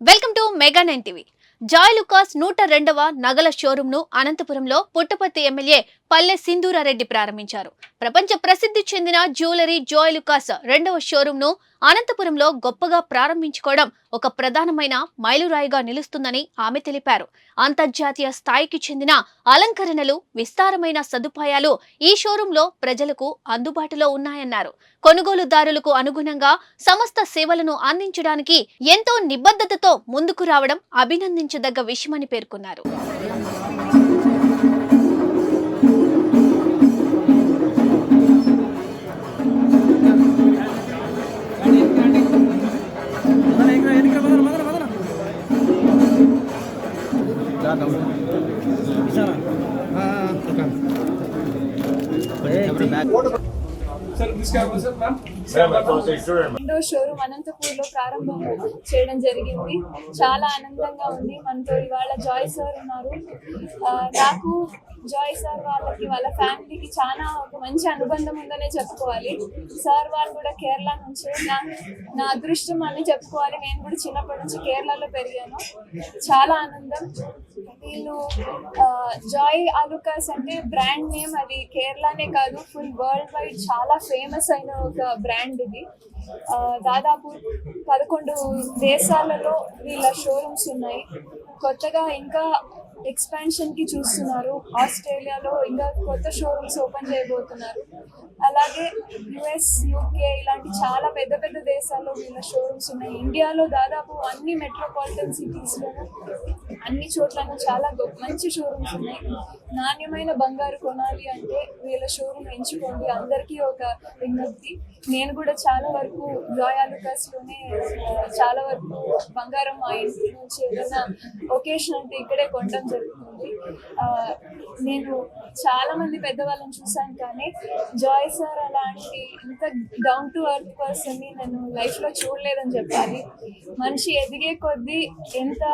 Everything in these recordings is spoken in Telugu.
Welcome to mega nine TV. Joy Lukas నూట రెండవ నగల షోరూంను అనంతపురంలో పుట్టపర్తి ఎమ్మెల్యే పల్లె సింధూరారెడ్డి ప్రారంభించారు. ప్రపంచ ప్రసిద్ధి చెందిన జ్యువెలరీ జాయ్ లుకాస్ రెండవ షోరూంను అనంతపురంలో గొప్పగా ప్రారంభించుకోవడం ఒక ప్రధానమైన మైలురాయిగా నిలుస్తుందని ఆమె తెలిపారు. అంతర్జాతీయ స్థాయికి చెందిన అలంకరణలు విస్తారమైన సదుపాయాలు ఈ షోరూంలో ప్రజలకు అందుబాటులో ఉన్నాయన్నారు. కొనుగోలుదారులకు అనుగుణంగా సమస్త సేవలను అందించడానికి ఎంతో నిబద్ధతతో ముందుకు రావడం అభినందించదగ్గ విషయమని పేర్కొన్నారు. Sir, రెండో షోరూమ్ అనంతపూర్లో ప్రారంభం చేయడం జరిగింది. చాలా ఆనందంగా ఉంది. మనతో ఇవాళ జాయ్ సార్ ఉన్నారు. నాకు జాయ్ సార్ వాళ్ళకి వాళ్ళ ఫ్యామిలీకి చాలా ఒక మంచి అనుబంధం ఉందనే చెప్పుకోవాలి. సార్ వాళ్ళు కూడా కేరళ నుంచి నా నా అదృష్టం అని చెప్పుకోవాలి. నేను కూడా చిన్నప్పటి నుంచి కేరళలో పెరిగాను. చాలా ఆనందం. నేను ఆ, జాయ్ ఆలుకాస్ అంటే బ్రాండ్ నేమ్ అది కేరళనే కాదు ఫుల్ వరల్డ్ వైడ్ చాలా ఫేమస్ అయిన ఒక బ్రాండ్ ఇది. ఆ, దాదాపు పదకొండు దేశాలలో వీళ్ళ షోరూమ్స్ ఉన్నాయి. కొత్తగా ఇంకా ఎక్స్పాన్షన్కి చూస్తున్నారు. ఆస్ట్రేలియాలో ఇంకా కొత్త షోరూమ్స్ ఓపెన్ చేయబోతున్నారు. అలాగే యుఎస్ యూకే ఇలాంటి చాలా పెద్ద పెద్ద దేశాల్లో వీళ్ళ షోరూమ్స్ ఉన్నాయి. ఇండియాలో దాదాపు అన్ని మెట్రోపాలిటన్ సిటీస్లోనూ అన్ని చోట్లను చాలా గొప్ప మంచి షోరూమ్స్ ఉన్నాయి. నాణ్యమైన బంగారు కొనాలి అంటే వీళ్ళ షోరూమ్ ఎంచుకోండి. అందరికీ ఒక విజ్ఞప్తి. నేను కూడా చాలా వరకు జాయాలుకాస్లోనే చాలా వరకు బంగారం మా ఇంటి నుంచి ఏదైనా ఒకేషన్ అంటే ఇక్కడే కొనడం జరుగుతుంది. నేను చాలా మంది పెద్దవాళ్ళని చూశాను కానీ జాయ్ సార్ అలాంటి ఇంత డౌన్ టు అర్త్ పర్సన్ని నేను లైఫ్లో చూడలేదని చెప్పాలి. మనిషి ఎదిగే కొద్దీ ఎంత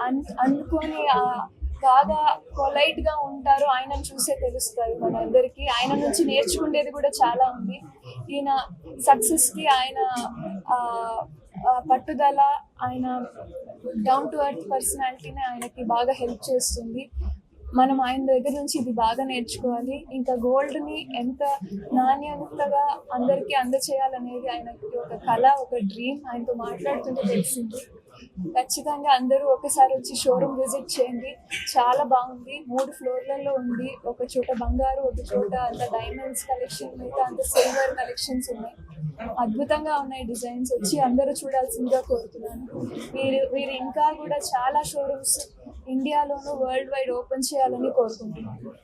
అందుకొని అన్- బాగా పొలైట్గా ఉంటారో ఆయనను చూసే తెలుస్తుంది మనందరికీ ఆయన నుంచి నేర్చుకునేది కూడా చాలా ఉంది. ఈయన సక్సెస్కి ఆయన పట్టుదల ఆయన డౌన్ టు అర్త్ పర్సనాలిటీని ఆయనకి బాగా హెల్ప్ చేస్తుంది. మనం ఆయన దగ్గర నుంచి ఇది బాగా నేర్చుకోవాలి. ఇంకా గోల్డ్ని ఎంత నాణ్యతగా అందరికీ అందచేయాలనేది ఆయనకి ఒక కళ ఒక డ్రీమ్ ఆయనతో మాట్లాడుతుంటే తెలిసింది. ఖచ్చితంగా అందరూ ఒకసారి వచ్చి షోరూమ్ విజిట్ చేయండి. చాలా బాగుంది. మూడు ఫ్లోర్లలో ఉంది. ఒక చోట బంగారు ఒక చోట అంత డైమండ్స్ కలెక్షన్ మిగతా అంత సిల్వర్ కలెక్షన్స్ ఉన్నాయి. అద్భుతంగా ఉన్నాయి డిజైన్స్ వచ్చి అందరూ చూడాల్సిందిగా కోరుతున్నాను. వీరు వీరు ఇంకా కూడా చాలా షోరూమ్స్ ఇండియాలోనూ వరల్డ్ వైడ్ ఓపెన్ చేయాలని కోరుకుంటున్నాను.